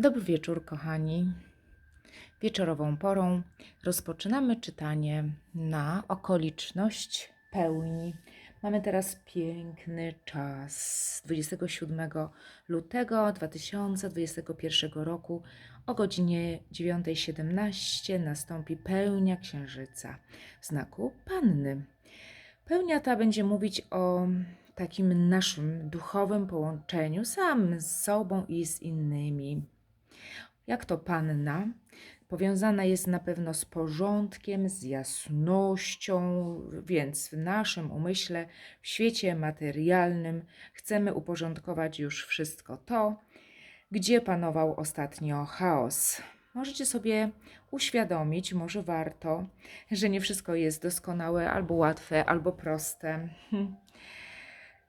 Dobry wieczór, kochani. Wieczorową porą rozpoczynamy czytanie na okoliczność pełni. Mamy teraz piękny czas. 27 lutego 2021 roku o godzinie 9.17 nastąpi pełnia księżyca w znaku Panny. Pełnia ta będzie mówić o takim naszym duchowym połączeniu sam z sobą i z innymi. Jak to panna? Powiązana jest na pewno z porządkiem, z jasnością, więc w naszym umyśle, w świecie materialnym chcemy uporządkować już wszystko to, gdzie panował ostatnio chaos. Możecie sobie uświadomić, może warto, że nie wszystko jest doskonałe, albo łatwe, albo proste. Hm.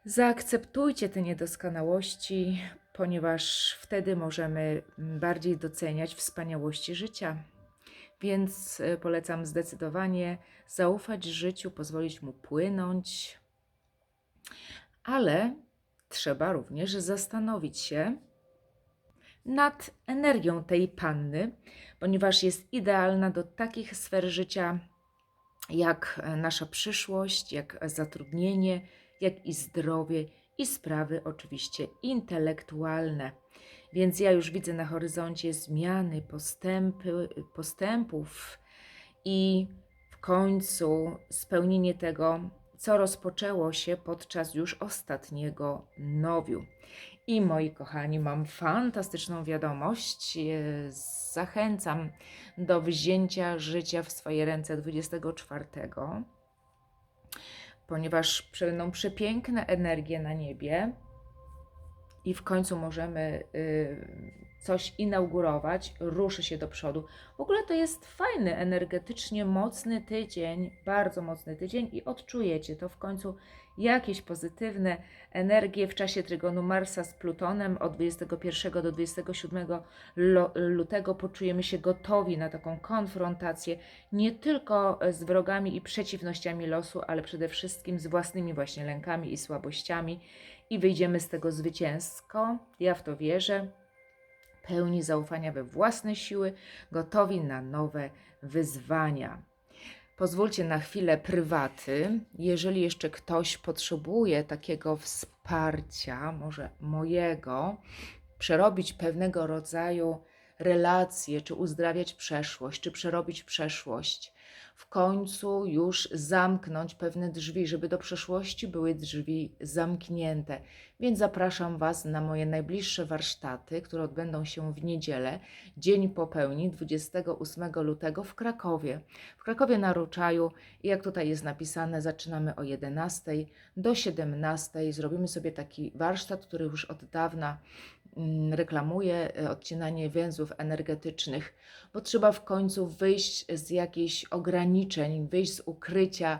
Zaakceptujcie te niedoskonałości, ponieważ wtedy możemy bardziej doceniać wspaniałości życia. Więc e, polecam zdecydowanie zaufać życiu, pozwolić mu płynąć, ale trzeba również zastanowić się nad energią tej panny, ponieważ jest idealna do takich sfer życia jak e, nasza przyszłość, jak zatrudnienie, jak i zdrowie i sprawy oczywiście intelektualne. Więc ja już widzę na horyzoncie zmiany, postępy, postępów i w końcu spełnienie tego, co rozpoczęło się podczas już ostatniego nowiu. I moi kochani, mam fantastyczną wiadomość. Zachęcam do wzięcia życia w swoje ręce 24 ponieważ będą przepiękne energie na niebie i w końcu możemy y, coś inaugurować, ruszy się do przodu. W ogóle to jest fajny, energetycznie mocny tydzień, bardzo mocny tydzień i odczujecie to w końcu jakieś pozytywne energie w czasie trygonu Marsa z Plutonem od 21 do 27 lutego poczujemy się gotowi na taką konfrontację nie tylko z wrogami i przeciwnościami losu, ale przede wszystkim z własnymi właśnie lękami i słabościami i wyjdziemy z tego zwycięsko. Ja w to wierzę pełni zaufania we własne siły, gotowi na nowe wyzwania. Pozwólcie na chwilę prywaty. Jeżeli jeszcze ktoś potrzebuje takiego wsparcia, może mojego, przerobić pewnego rodzaju relacje, czy uzdrawiać przeszłość, czy przerobić przeszłość, w końcu już zamknąć pewne drzwi, żeby do przeszłości były drzwi zamknięte. Więc zapraszam Was na moje najbliższe warsztaty, które odbędą się w niedzielę, dzień popełni 28 lutego w Krakowie. W Krakowie na Ruczaju jak tutaj jest napisane, zaczynamy o 11 do 17. Zrobimy sobie taki warsztat, który już od dawna reklamuje e, odcinanie więzów energetycznych, bo trzeba w końcu wyjść z jakichś ograniczeń, wyjść z ukrycia,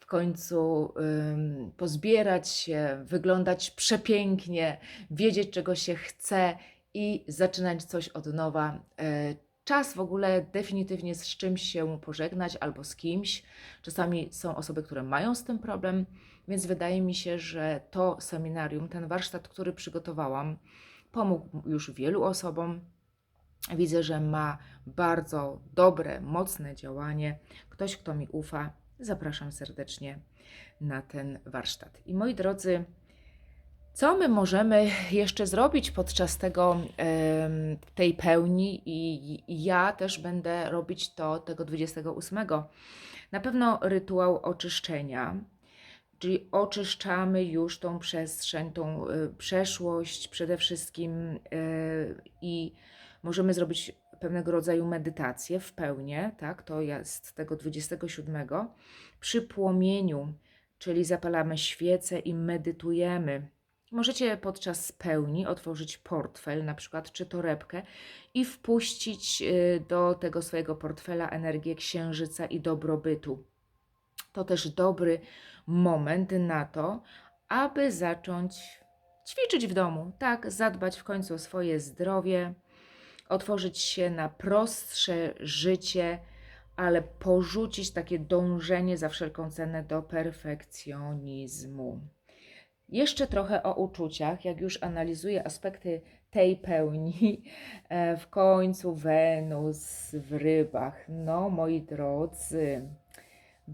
w końcu ym, pozbierać się, wyglądać przepięknie, wiedzieć czego się chce i zaczynać coś od nowa. E, czas w ogóle definitywnie z czymś się pożegnać albo z kimś. Czasami są osoby, które mają z tym problem, więc wydaje mi się, że to seminarium, ten warsztat, który przygotowałam, Pomógł już wielu osobom. Widzę, że ma bardzo dobre, mocne działanie. Ktoś, kto mi ufa, zapraszam serdecznie na ten warsztat. I moi drodzy, co my możemy jeszcze zrobić podczas tego, tej pełni? I ja też będę robić to tego 28. Na pewno rytuał oczyszczenia, Czyli oczyszczamy już tą przestrzeń, tą y, przeszłość przede wszystkim y, i możemy zrobić pewnego rodzaju medytację w pełni, tak? To jest tego 27 przy płomieniu, czyli zapalamy świecę i medytujemy. Możecie podczas pełni otworzyć portfel, na przykład czy torebkę i wpuścić y, do tego swojego portfela energię księżyca i dobrobytu. To też dobry moment na to, aby zacząć ćwiczyć w domu, tak, zadbać w końcu o swoje zdrowie, otworzyć się na prostsze życie, ale porzucić takie dążenie za wszelką cenę do perfekcjonizmu. Jeszcze trochę o uczuciach. Jak już analizuję aspekty tej pełni. E, W końcu Wenus w rybach. No, moi drodzy,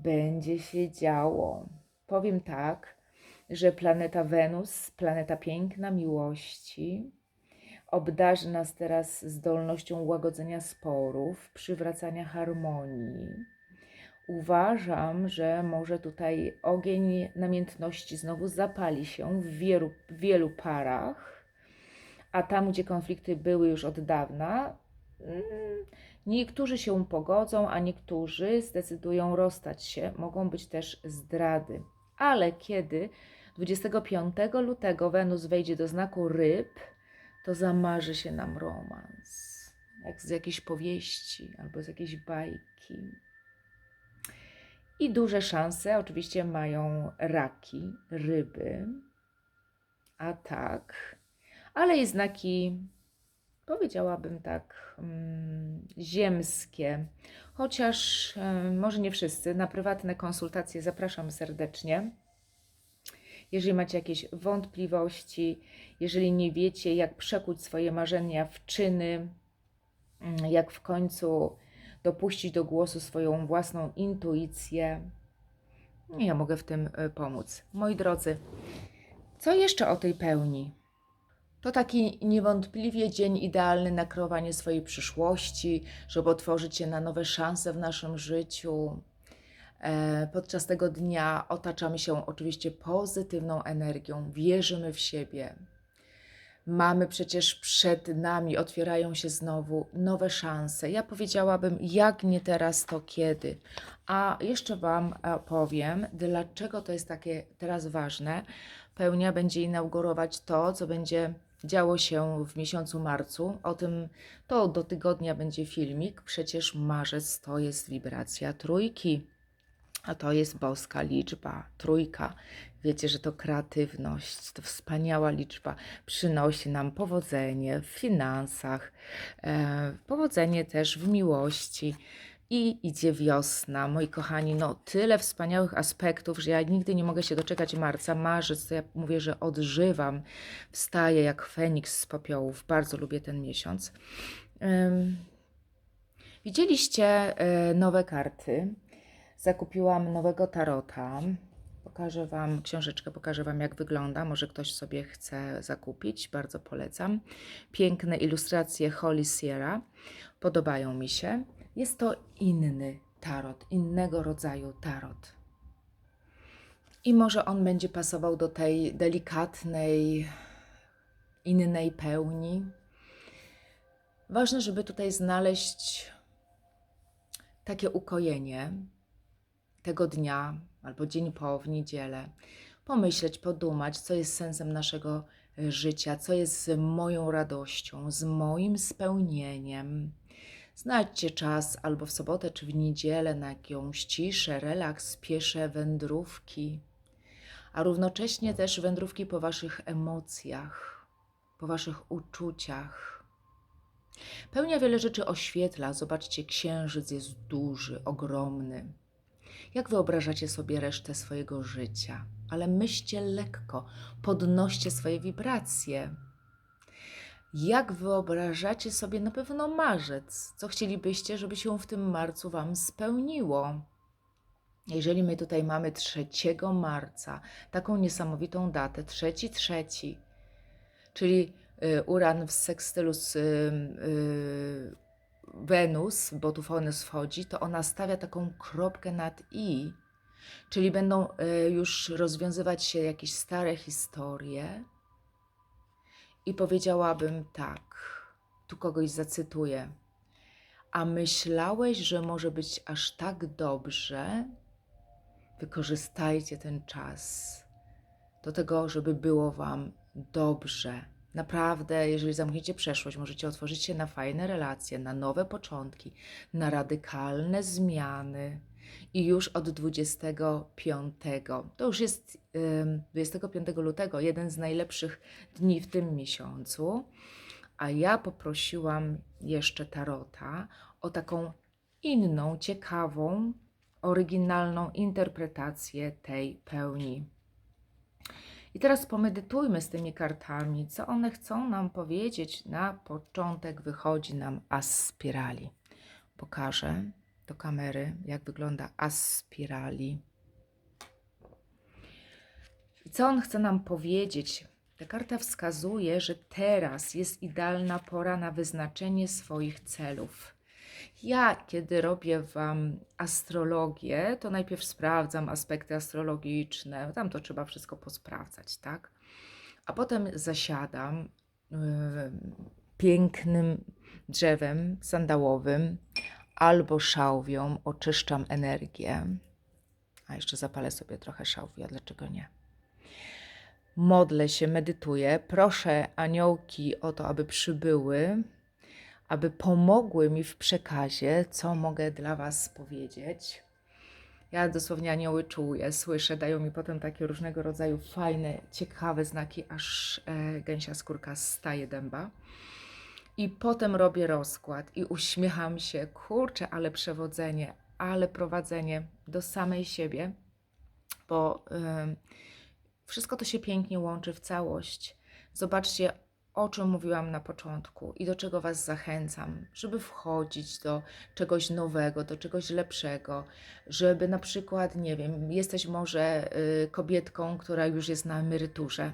będzie się działo. Powiem tak, że planeta Wenus, planeta piękna, miłości, obdarzy nas teraz zdolnością łagodzenia sporów, przywracania harmonii. Uważam, że może tutaj ogień namiętności znowu zapali się w wielu, wielu parach, a tam, gdzie konflikty były już od dawna, mm, niektórzy się pogodzą, a niektórzy zdecydują rozstać się. Mogą być też zdrady. Ale kiedy 25 lutego Wenus wejdzie do znaku ryb, to zamarzy się nam romans. Jak z jakiejś powieści albo z jakiejś bajki. I duże szanse oczywiście mają raki, ryby, a tak, ale i znaki, powiedziałabym tak, mm, ziemskie. Chociaż e, może nie wszyscy, na prywatne konsultacje zapraszam serdecznie. Jeżeli macie jakieś wątpliwości, jeżeli nie wiecie, jak przekuć swoje marzenia w czyny, mm, jak w końcu dopuścić do głosu swoją własną intuicję, ja mogę w tym e, pomóc. Moi drodzy, co jeszcze o tej pełni? To taki niewątpliwie dzień idealny na kreowanie swojej przyszłości, żeby otworzyć się na nowe szanse w naszym życiu. E, Podczas tego dnia otaczamy się oczywiście pozytywną energią, wierzymy w siebie. Mamy przecież przed nami, otwierają się znowu nowe szanse. Ja powiedziałabym, jak nie teraz, to kiedy. A jeszcze Wam e, powiem, dlaczego to jest takie teraz ważne. Pełnia będzie inaugurować to, co będzie działo się w miesiącu marcu. O tym to do tygodnia będzie filmik. Przecież marzec to jest wibracja trójki. A to jest boska liczba, trójka. Wiecie, że to kreatywność, to wspaniała liczba. Przynosi nam powodzenie w finansach, e, powodzenie też w miłości. I idzie wiosna, moi kochani, no tyle wspaniałych aspektów, że ja nigdy nie mogę się doczekać marca, marzec, to ja mówię, że odżywam, wstaję jak Feniks z popiołów, bardzo lubię ten miesiąc. Widzieliście e, nowe karty, zakupiłam nowego tarota. Pokażę Wam książeczkę, pokażę Wam jak wygląda. Może ktoś sobie chce zakupić, bardzo polecam. Piękne ilustracje Holly Sierra, podobają mi się. Jest to inny tarot, innego rodzaju tarot. I może on będzie pasował do tej delikatnej, innej pełni. Ważne, żeby tutaj znaleźć takie ukojenie, tego dnia albo dzień po, w niedzielę, pomyśleć, podumać, co jest sensem naszego życia, co jest moją radością, z moim spełnieniem. Znajdźcie czas albo w sobotę czy w niedzielę na jakąś ciszę, relaks, piesze wędrówki, a równocześnie też wędrówki po waszych emocjach, po waszych uczuciach. Pełnia wiele rzeczy oświetla. Zobaczcie, księżyc jest duży, ogromny. Jak wyobrażacie sobie resztę swojego życia? Ale myślcie lekko, podnoście swoje wibracje. Jak wyobrażacie sobie na pewno marzec? Co chcielibyście, żeby się w tym marcu Wam spełniło? Jeżeli my tutaj mamy 3 marca, taką niesamowitą datę, trzeci trzeci, czyli y, Uran w sekstylu z y, y, Wenus, bo tu Wenus wchodzi, to ona stawia taką kropkę nad i, czyli będą już rozwiązywać się jakieś stare historie. I powiedziałabym tak, tu kogoś zacytuję. A myślałeś, że może być aż tak dobrze? Wykorzystajcie ten czas do tego, żeby było Wam dobrze. Naprawdę, jeżeli zamkniecie przeszłość, możecie otworzyć się na fajne relacje, na nowe początki, na radykalne zmiany. I już od 25, to już jest ym, 25 lutego, jeden z najlepszych dni w tym miesiącu, a ja poprosiłam jeszcze Tarota o taką inną, ciekawą, oryginalną interpretację tej pełni. I teraz pomedytujmy z tymi kartami, co one chcą nam powiedzieć. Na początek wychodzi nam as spirali. Pokażę do kamery, jak wygląda as spirali. I co on chce nam powiedzieć? Ta karta wskazuje, że teraz jest idealna pora na wyznaczenie swoich celów. Ja, kiedy robię Wam astrologię, to najpierw sprawdzam aspekty astrologiczne, tam to trzeba wszystko posprawdzać, tak? A potem zasiadam yy, pięknym drzewem sandałowym albo szałwią, oczyszczam energię. A jeszcze zapalę sobie trochę szałwi, a dlaczego nie? Modlę się, medytuję, proszę aniołki o to, aby przybyły, aby pomogły mi w przekazie, co mogę dla Was powiedzieć. Ja dosłownie anioły czuję, słyszę, dają mi potem takie różnego rodzaju fajne, ciekawe znaki, aż e, gęsia skórka staje dęba. I potem robię rozkład i uśmiecham się, kurczę, ale przewodzenie, ale prowadzenie do samej siebie, bo wszystko to się pięknie łączy w całość. Zobaczcie, o czym mówiłam na początku i do czego Was zachęcam, żeby wchodzić do czegoś nowego, do czegoś lepszego, żeby na przykład, nie wiem, jesteś może y, kobietką, która już jest na emeryturze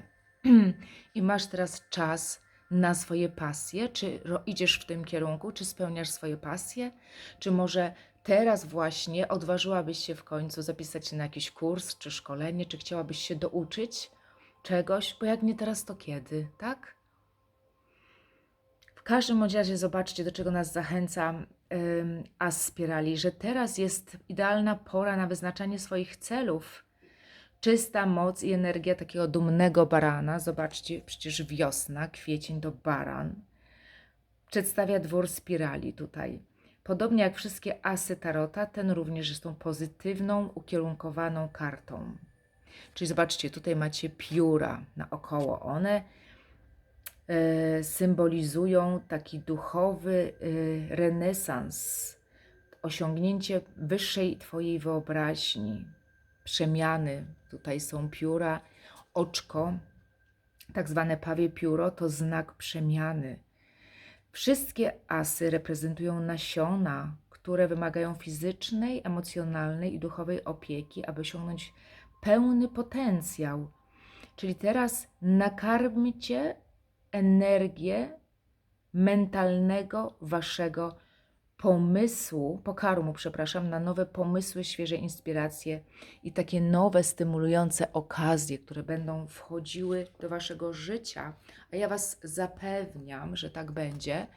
i masz teraz czas na swoje pasje, czy idziesz w tym kierunku, czy spełniasz swoje pasje, czy może teraz właśnie odważyłabyś się w końcu zapisać się na jakiś kurs, czy szkolenie, czy chciałabyś się douczyć czegoś, bo jak nie teraz, to kiedy, tak? W każdym razie zobaczcie, do czego nas zachęca ym, As Spirali, że teraz jest idealna pora na wyznaczanie swoich celów. Czysta moc i energia takiego dumnego barana. Zobaczcie, przecież wiosna, kwiecień to baran. Przedstawia dwór spirali tutaj. Podobnie jak wszystkie asy tarota, ten również jest tą pozytywną, ukierunkowaną kartą. Czyli zobaczcie, tutaj macie pióra naokoło. One e, symbolizują taki duchowy e, renesans, osiągnięcie wyższej Twojej wyobraźni, przemiany. Tutaj są pióra, oczko, tak zwane pawie pióro, to znak przemiany. Wszystkie asy reprezentują nasiona, które wymagają fizycznej, emocjonalnej i duchowej opieki, aby osiągnąć pełny potencjał. Czyli teraz nakarmcie energię mentalnego waszego pomysłu, pokarmu, przepraszam, na nowe pomysły, świeże inspiracje i takie nowe, stymulujące okazje, które będą wchodziły do waszego życia. A ja was zapewniam, że tak będzie.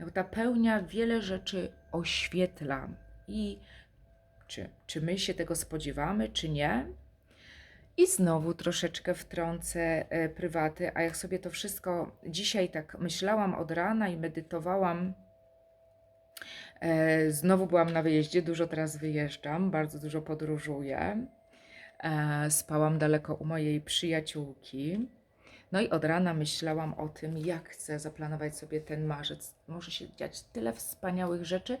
bo Ta pełnia wiele rzeczy oświetla i czy, czy my się tego spodziewamy, czy nie? I znowu troszeczkę wtrącę e, prywaty, a jak sobie to wszystko dzisiaj tak myślałam od rana i medytowałam, znowu byłam na wyjeździe, dużo teraz wyjeżdżam, bardzo dużo podróżuję. E, spałam daleko u mojej przyjaciółki. No i od rana myślałam o tym, jak chcę zaplanować sobie ten marzec. Może się dziać tyle wspaniałych rzeczy.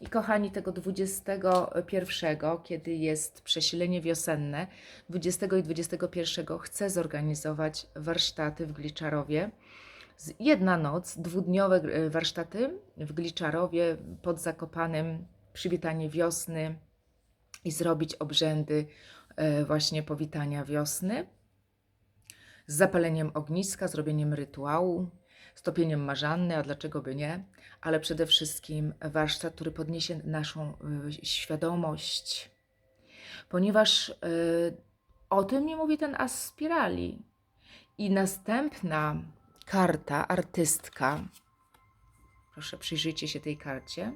I kochani, tego 21, kiedy jest przesilenie wiosenne, 20 i 21 chcę zorganizować warsztaty w Gliczarowie. Jedna noc, dwudniowe e, warsztaty w Gliczarowie pod Zakopanem, przywitanie wiosny i zrobić obrzędy e, właśnie powitania wiosny. Z zapaleniem ogniska, zrobieniem rytuału, stopieniem marzanny, a dlaczego by nie, ale przede wszystkim warsztat, który podniesie naszą y, świadomość, ponieważ o tym mi mówi ten as spirali. I następna karta, artystka, proszę przyjrzyjcie się tej karcie.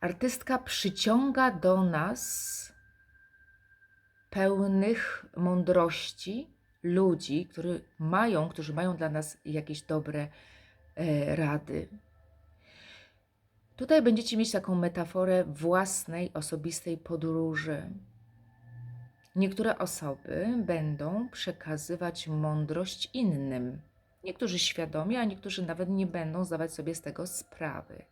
Artystka przyciąga do nas pełnych mądrości ludzi, którzy mają, którzy mają dla nas jakieś dobre e, rady. Tutaj będziecie mieć taką metaforę własnej, osobistej podróży. Niektóre osoby będą przekazywać mądrość innym. Niektórzy świadomie, a niektórzy nawet nie będą zdawać sobie z tego sprawy.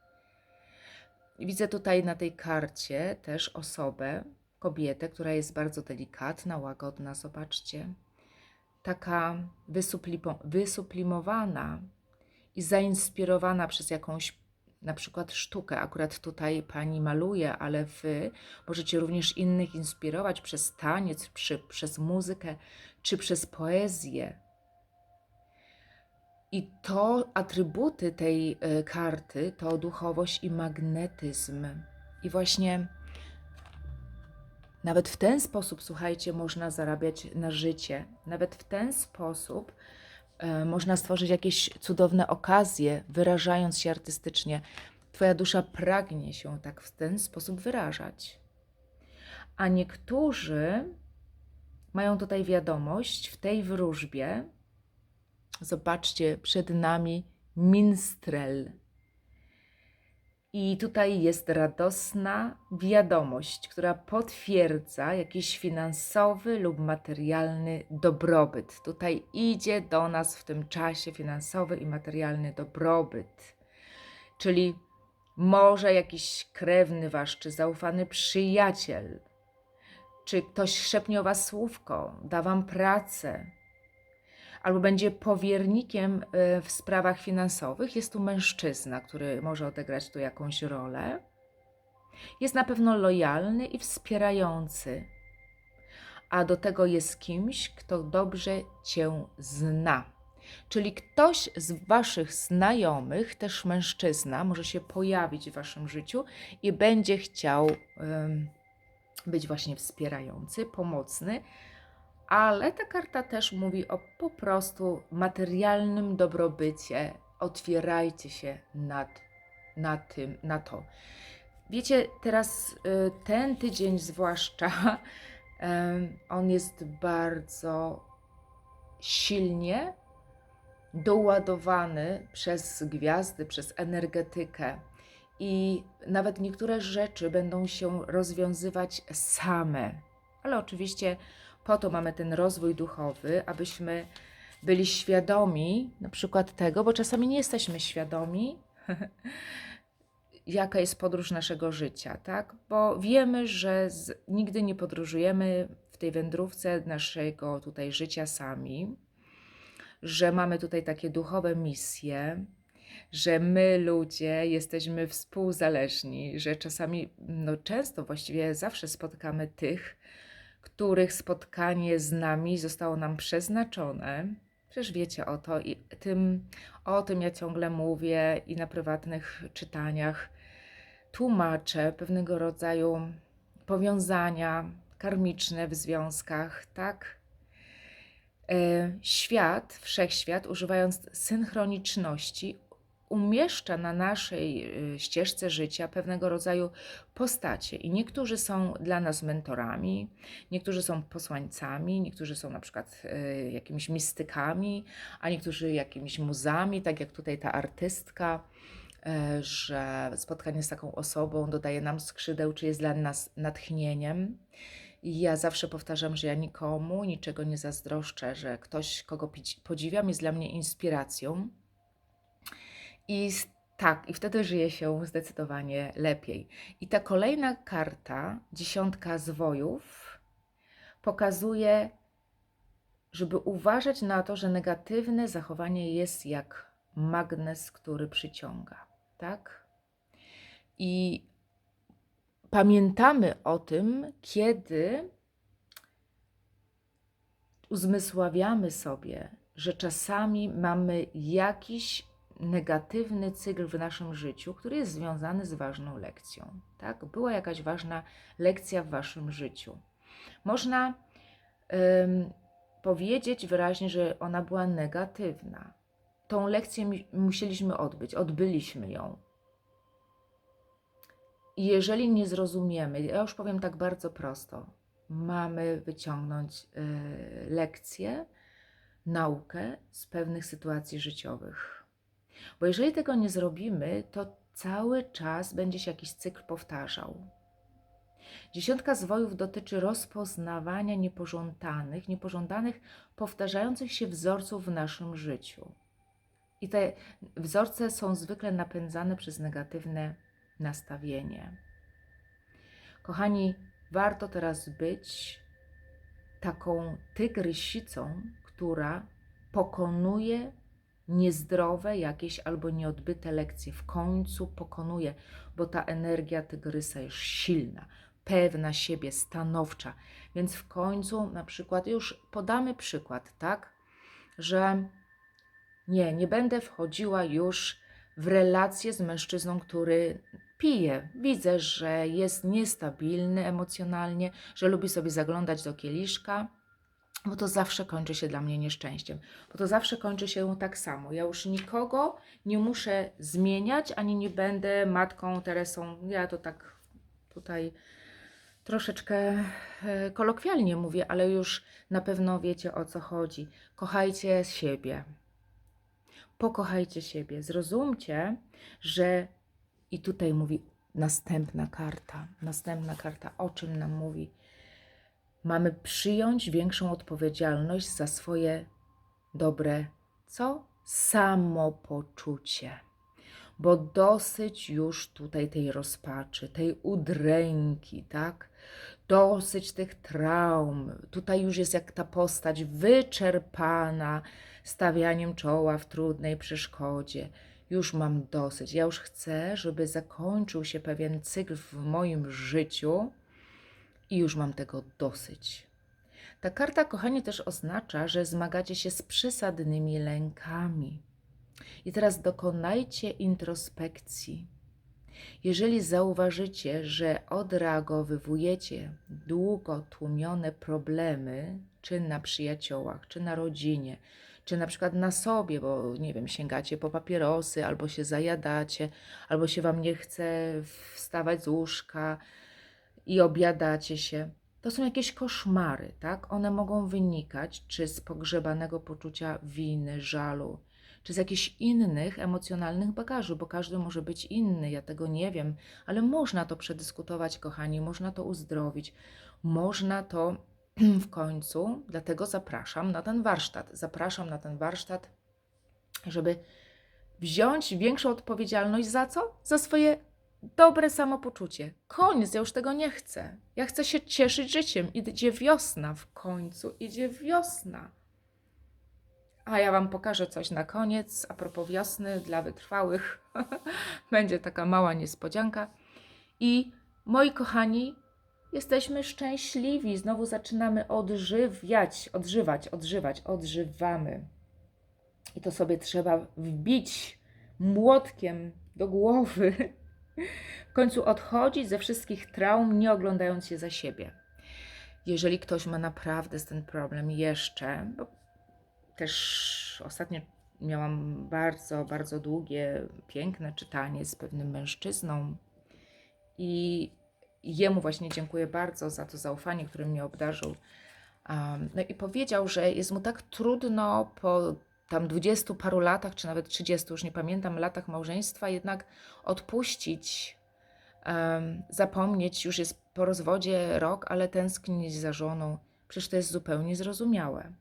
Widzę tutaj na tej karcie też osobę, kobietę, która jest bardzo delikatna, łagodna, zobaczcie. Taka wysublimowana i zainspirowana przez jakąś na przykład sztukę. Akurat tutaj pani maluje, ale wy możecie również innych inspirować przez taniec, przy, przez muzykę czy przez poezję. I to atrybuty tej e, karty to duchowość i magnetyzm. I właśnie nawet w ten sposób, słuchajcie, można zarabiać na życie. Nawet w ten sposób można stworzyć jakieś cudowne okazje, wyrażając się artystycznie. Twoja dusza pragnie się tak w ten sposób wyrażać. A niektórzy mają tutaj wiadomość w tej wróżbie. Zobaczcie, przed nami minstrel. I tutaj jest radosna wiadomość, która potwierdza jakiś finansowy lub materialny dobrobyt. Tutaj idzie do nas w tym czasie finansowy i materialny dobrobyt. Czyli może jakiś krewny wasz, czy zaufany przyjaciel, czy ktoś szepnie o was słówko, da wam pracę, albo będzie powiernikiem y, w sprawach finansowych. Jest tu mężczyzna, który może odegrać tu jakąś rolę. Jest na pewno lojalny i wspierający, a do tego jest kimś, kto dobrze cię zna. Czyli ktoś z Waszych znajomych, też mężczyzna, może się pojawić w Waszym życiu i będzie chciał ym, być właśnie wspierający, pomocny, ale ta karta też mówi o po prostu materialnym dobrobycie. Otwierajcie się nad, na tym, na to. Wiecie, teraz y, ten tydzień zwłaszcza, on jest bardzo silnie doładowany przez gwiazdy, przez energetykę. I nawet niektóre rzeczy będą się rozwiązywać same. Ale oczywiście po to mamy ten rozwój duchowy, abyśmy byli świadomi na przykład tego, bo czasami nie jesteśmy świadomi, jaka jest podróż naszego życia, tak? Bo wiemy, że z, nigdy nie podróżujemy w tej wędrówce naszego tutaj życia sami że mamy tutaj takie duchowe misje, że my ludzie jesteśmy współzależni, że czasami, no często właściwie zawsze spotykamy tych, których spotkanie z nami zostało nam przeznaczone. Przecież wiecie o to i tym, o tym ja ciągle mówię i na prywatnych czytaniach tłumaczę pewnego rodzaju powiązania karmiczne w związkach, tak? E, świat, wszechświat, używając synchroniczności, umieszcza na naszej e, ścieżce życia pewnego rodzaju postacie. I niektórzy są dla nas mentorami, niektórzy są posłańcami, niektórzy są na przykład e, jakimiś mistykami, a niektórzy jakimiś muzami, tak jak tutaj ta artystka że spotkanie z taką osobą dodaje nam skrzydeł, czy jest dla nas natchnieniem. I ja zawsze powtarzam, że ja nikomu niczego nie zazdroszczę, że ktoś, kogo podziwiam, jest dla mnie inspiracją. I tak, i wtedy żyje się zdecydowanie lepiej. I ta kolejna karta, dziesiątka zwojów, pokazuje, żeby uważać na to, że negatywne zachowanie jest jak magnes, który przyciąga, tak? I pamiętamy o tym, kiedy uzmysławiamy sobie, że czasami mamy jakiś negatywny cykl w naszym życiu, który jest związany z ważną lekcją. Tak? Była jakaś ważna lekcja w waszym życiu. Można ym, powiedzieć wyraźnie, że ona była negatywna. Tą lekcję musieliśmy odbyć, odbyliśmy ją. Jeżeli nie zrozumiemy, ja już powiem tak bardzo prosto, mamy wyciągnąć y, lekcję, naukę z pewnych sytuacji życiowych. Bo jeżeli tego nie zrobimy, to cały czas będzie się jakiś cykl powtarzał. Dziesiątka zwojów dotyczy rozpoznawania niepożądanych, niepożądanych, powtarzających się wzorców w naszym życiu. I te wzorce są zwykle napędzane przez negatywne nastawienie. Kochani, warto teraz być taką tygrysicą, która pokonuje niezdrowe jakieś albo nieodbyte lekcje. W końcu pokonuje, bo ta energia tygrysa jest silna, pewna siebie, stanowcza. Więc w końcu na przykład, już podamy przykład, tak, że nie, nie będę wchodziła już w relację z mężczyzną, który pije. Widzę, że jest niestabilny emocjonalnie, że lubi sobie zaglądać do kieliszka, bo to zawsze kończy się dla mnie nieszczęściem. Bo to zawsze kończy się tak samo. Ja już nikogo nie muszę zmieniać, ani nie będę matką Teresą. Ja to tak tutaj troszeczkę e, kolokwialnie mówię, ale już na pewno wiecie o co chodzi. Kochajcie siebie. Pokochajcie siebie. Zrozumcie, że i tutaj mówi następna karta. Następna karta o czym nam mówi? Mamy przyjąć większą odpowiedzialność za swoje dobre, co? Samopoczucie. Bo dosyć już tutaj tej rozpaczy, tej udręki, tak? Dosyć tych traum. Tutaj już jest jak ta postać wyczerpana stawianiem czoła w trudnej przeszkodzie. Już mam dosyć. Ja już chcę, żeby zakończył się pewien cykl w moim życiu i już mam tego dosyć. Ta karta, kochani, też oznacza, że zmagacie się z przesadnymi lękami. I teraz dokonajcie introspekcji. Jeżeli zauważycie, że odreagowywujecie długo tłumione problemy, czy na przyjaciołach, czy na rodzinie, czy na przykład na sobie, bo nie wiem, sięgacie po papierosy, albo się zajadacie, albo się wam nie chce wstawać z łóżka i obiadacie się. To są jakieś koszmary, tak? One mogą wynikać czy z pogrzebanego poczucia winy, żalu, czy z jakichś innych emocjonalnych bagaży, bo każdy może być inny, ja tego nie wiem, ale można to przedyskutować, kochani, można to uzdrowić, można to w końcu, dlatego zapraszam na ten warsztat. Zapraszam na ten warsztat, żeby wziąć większą odpowiedzialność za co? Za swoje dobre samopoczucie. Koniec, ja już tego nie chcę. Ja chcę się cieszyć życiem. Idzie wiosna w końcu, idzie wiosna. A ja Wam pokażę coś na koniec a propos wiosny dla wytrwałych. Będzie taka mała niespodzianka. I moi kochani, jesteśmy szczęśliwi. Znowu zaczynamy odżywiać, odżywać, odżywać, odżywamy. I to sobie trzeba wbić młotkiem do głowy. W końcu odchodzić ze wszystkich traum, nie oglądając się za siebie. Jeżeli ktoś ma naprawdę ten problem jeszcze, bo też ostatnio miałam bardzo, bardzo długie, piękne czytanie z pewnym mężczyzną i jemu właśnie dziękuję bardzo za to zaufanie, którym mnie obdarzył. Um, no i powiedział, że jest mu tak trudno po tam dwudziestu paru latach, czy nawet trzydziestu, już nie pamiętam, latach małżeństwa, jednak odpuścić, um, zapomnieć, już jest po rozwodzie rok, ale tęsknić za żoną. Przecież to jest zupełnie zrozumiałe.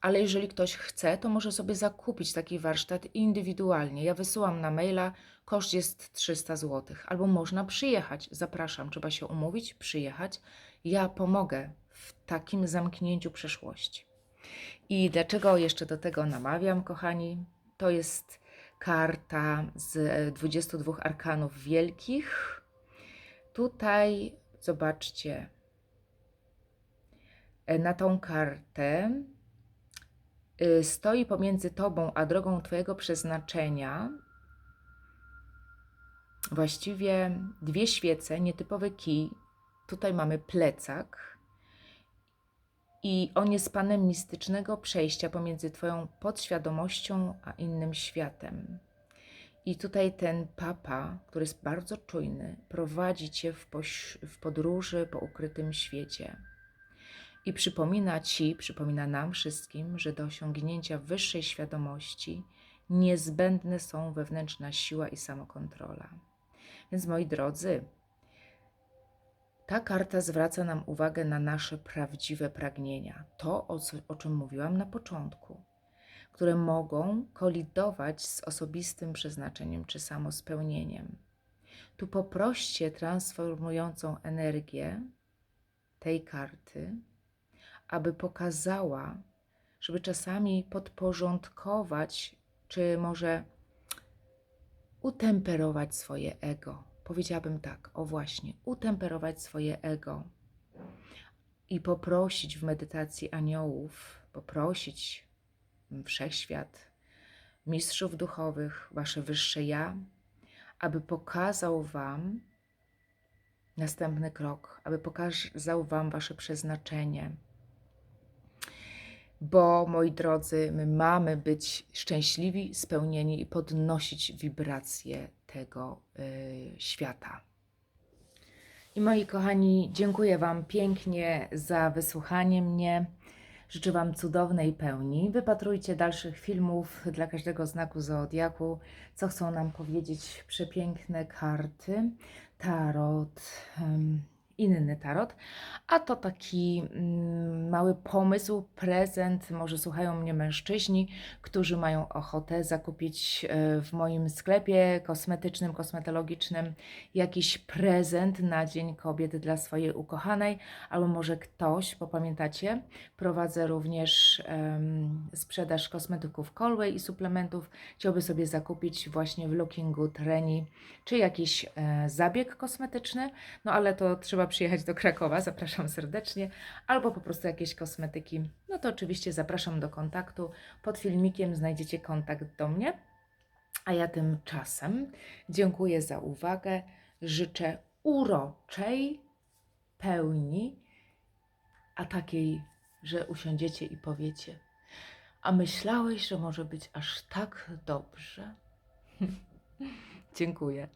Ale jeżeli ktoś chce, to może sobie zakupić taki warsztat indywidualnie. Ja wysyłam na maila, koszt jest 300 zł. Albo można przyjechać. Zapraszam, trzeba się umówić, przyjechać. Ja pomogę w takim zamknięciu przeszłości. I dlaczego jeszcze do tego namawiam, kochani? To jest karta z 22 arkanów wielkich. Tutaj zobaczcie e, na tą kartę y, stoi pomiędzy tobą a drogą twojego przeznaczenia właściwie dwie świece, nietypowy kij. Tutaj mamy plecak i on jest panem mistycznego przejścia pomiędzy Twoją podświadomością a innym światem. I tutaj ten papa, który jest bardzo czujny, prowadzi Cię w, w podróży po ukrytym świecie. I przypomina Ci, przypomina nam wszystkim, że do osiągnięcia wyższej świadomości niezbędne są wewnętrzna siła i samokontrola. Więc moi drodzy, ta karta zwraca nam uwagę na nasze prawdziwe pragnienia, to o, co, o czym mówiłam na początku, które mogą kolidować z osobistym przeznaczeniem czy samospełnieniem. Tu poproście transformującą energię tej karty, aby pokazała, żeby czasami podporządkować, czy może utemperować swoje ego. Powiedziałabym tak, o właśnie, utemperować swoje ego i poprosić w medytacji aniołów, poprosić wszechświat, mistrzów duchowych, wasze wyższe ja, aby pokazał wam następny krok, aby pokazał wam wasze przeznaczenie. Bo moi drodzy, my mamy być szczęśliwi, spełnieni i podnosić wibracje tego y, świata. I moi kochani, dziękuję Wam pięknie za wysłuchanie mnie. Życzę Wam cudownej pełni. Wypatrujcie dalszych filmów dla każdego znaku zodiaku, co chcą nam powiedzieć przepiękne karty, tarot, em, inny tarot. A to taki mm, mały pomysł, prezent. Może słuchają mnie mężczyźni, którzy mają ochotę zakupić e, w moim sklepie kosmetycznym, kosmetologicznym jakiś prezent na Dzień Kobiet dla swojej ukochanej, albo może ktoś, bo pamiętacie, prowadzę również em, sprzedaż kosmetyków Colway i suplementów. Chciałby sobie zakupić właśnie w Looking Good Reni, czy jakiś e, zabieg kosmetyczny, no ale to trzeba przyjechać do Krakowa, zapraszam serdecznie, albo po prostu jakieś kosmetyki, no to oczywiście zapraszam do kontaktu. Pod filmikiem znajdziecie kontakt do mnie. A ja tymczasem dziękuję za uwagę. Życzę uroczej pełni, a takiej, że usiądziecie i powiecie: A myślałeś, że może być aż tak dobrze? dziękuję.